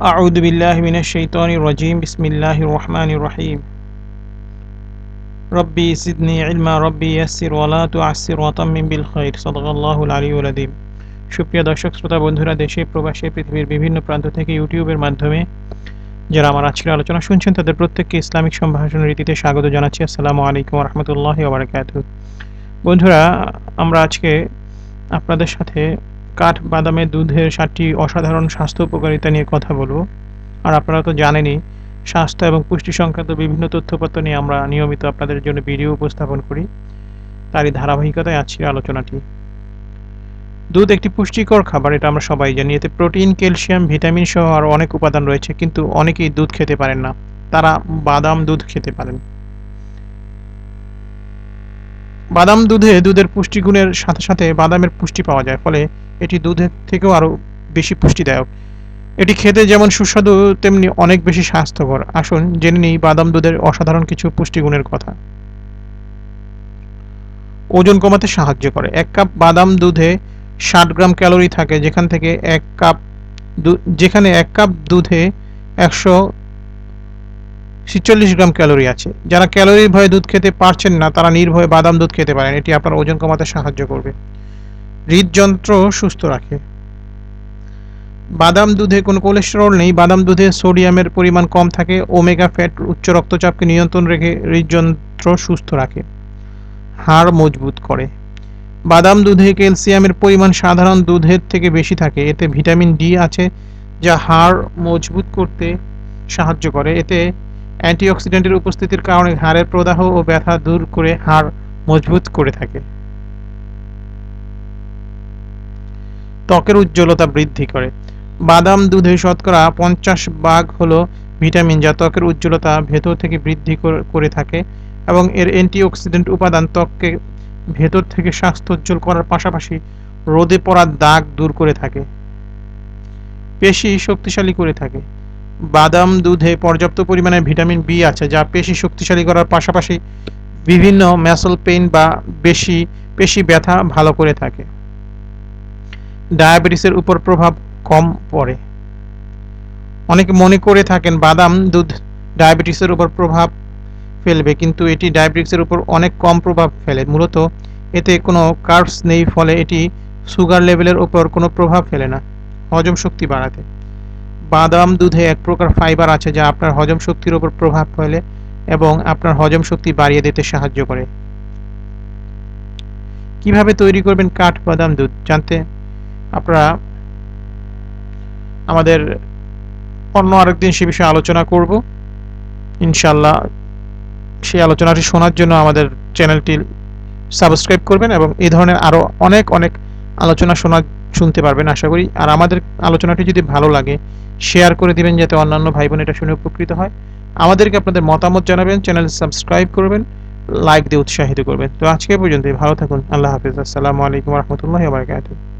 أعوذ بالله من الشيطان الرجيم بسم الله الرحمن الرحيم ربي زدني علما ربي يسر ولا تعسر وتمم بالخير صدق الله العلي العظيم সুপ্রিয় দর্শক শ্রোতা বন্ধুরা দেশে প্রবাসে পৃথিবীর বিভিন্ন প্রান্ত থেকে ইউটিউবের মাধ্যমে যারা আমার আজকের আলোচনা শুনছেন তাদের প্রত্যেককে ইসলামিক সম্ভাষণ রীতিতে স্বাগত জানাচ্ছি আসসালামু আলাইকুম রহমতুল্লাহ ওবরাকাত বন্ধুরা আমরা আজকে আপনাদের সাথে কাঠ বাদামের দুধের সাতটি অসাধারণ স্বাস্থ্য উপকারিতা নিয়ে কথা বলব। আর আপনারা তো জানেনই, স্বাস্থ্য এবং পুষ্টি সংক্রান্ত বিভিন্ন তথ্যপত্র নিয়ে আমরা নিয়মিত আপনাদের জন্য ভিডিও উপস্থাপন করি। তারই ধারাবাহিকতায় আজকের আলোচনাটি। দুধ একটি পুষ্টিকর খাবার, এটা আমরা সবাই জানি। এতে প্রোটিন, ক্যালসিয়াম, ভিটামিন সহ আরও অনেক উপাদান রয়েছে, কিন্তু অনেকেই দুধ খেতে পারেন না। তারা বাদাম দুধ খেতে পারেন। বাদাম দুধে দুধের পুষ্টিগুণের সাথে সাথে বাদামের পুষ্টি পাওয়া যায়, ফলে এটি দুধের থেকেও আরও বেশি পুষ্টিদায়ক। এটি খেতে যেমন সুস্বাদু, তেমনি অনেক বেশি স্বাস্থ্যকর। আসুন জেনে নিই বাদাম দুধের অসাধারণ কিছু পুষ্টিগুণের কথা। ওজন কমাতে সাহায্য করে। এক কাপ বাদাম দুধে ষাট গ্রাম ক্যালোরি থাকে, যেখান থেকে এক কাপ যেখানে এক কাপ দুধে একশো ছিচল্লিশ গ্রাম ক্যালোরি আছে। যারা ক্যালোরির ভয়ে দুধ খেতে পারছেন না, তারা নির্ভয়ে বাদাম দুধ খেতে পারেন। এটি আপনার ওজন কমাতে সাহায্য করবে। হৃদযন্ত্র সুস্থ রাখে। বাদাম দুধে কোনো কোলেস্টেরল নেই, বাদাম দুধে সোডিয়ামের পরিমাণ কম থাকে, ওমেগা ফ্যাট উচ্চ রক্তচাপকে নিয়ন্ত্রণ রেখে হৃদযন্ত্র সুস্থ রাখে, হাড় মজবুত করে। বাদাম দুধে ক্যালসিয়ামের পরিমাণ সাধারণ দুধের থেকে বেশি থাকে, এতে ভিটামিন ডি আছে, যা হাড় মজবুত করতে সাহায্য করে। এতে অ্যান্টিঅক্সিডেন্টের উপস্থিতির কারণে হাড়ের প্রদাহ ও ব্যথা দূর করে হাড় মজবুত করে থাকে। ত্বকের উজ্জ্বলতা বৃদ্ধি করে। বাদাম, দুধে শতকরা পঞ্চাশ ভাগ হলো ভিটামিন যা ত্বকের উজ্জ্বলতা ভেতর থেকে বৃদ্ধি করে থাকে এবং এর অ্যান্টিঅক্সিডেন্ট উপাদান ত্বককে ভেতর থেকে স্বাস্থ্যোজ্জ্বল করার পাশাপাশি রোদে পড়ার দাগ দূর করে থাকে। পেশি শক্তিশালী করে থাকে। বাদাম, দুধে পর্যাপ্ত পরিমাণে ভিটামিন বি আছে যা পেশি শক্তিশালী করার পাশাপাশি বিভিন্ন ম্যাসল পেইন বা বেশি পেশি ব্যথা ভালো করে থাকে। ডায়াবেটিসের উপর প্রভাব কম পড়ে। অনেকে মনে করে থাকেন বাদাম দুধ ডায়াবেটিসের উপর প্রভাব ফেলবে, কিন্তু এটি ডায়াবেটিসের উপর অনেক কম প্রভাব ফেলে। মূলত এতে কোনো কার্বস নেই, ফলে এটি সুগার লেভেলের উপর কোনো প্রভাব ফেলে না, হজম শক্তি বাড়াতে। বাদাম দুধে এক প্রকার ফাইবার আছে যা আপনার হজম শক্তির উপর প্রভাব ফেলে এবং আপনার হজম শক্তি বাড়িয়ে দিতে সাহায্য করে। কীভাবে তৈরি করবেন কাঠ বাদাম দুধ জানতে আপনারা আমাদের অন্য আরেকদিন সে বিষয়ে আলোচনা করব। ইনশাল্লাহ সেই আলোচনাটি শোনার জন্য আমাদের চ্যানেলটি সাবস্ক্রাইব করবেন এবং এই ধরনের আরও অনেক অনেক আলোচনা শোনা, শুনতে পারবেন আশা করি। আর আমাদের আলোচনাটি যদি ভালো লাগে, শেয়ার করে দিবেন যাতে অন্যান্য ভাই বোন এটা শুনে উপকৃত হয়। আমাদেরকে আপনাদের মতামত জানাবেন, চ্যানেল সাবস্ক্রাইব করবেন, লাইক দিয়ে উৎসাহিত করবেন। তো আজকে পর্যন্ত ভালো থাকুন। আল্লাহ হাফিজ। আসসালামু আলাইকুম রহমতুল্লাহ বারকাতুহ।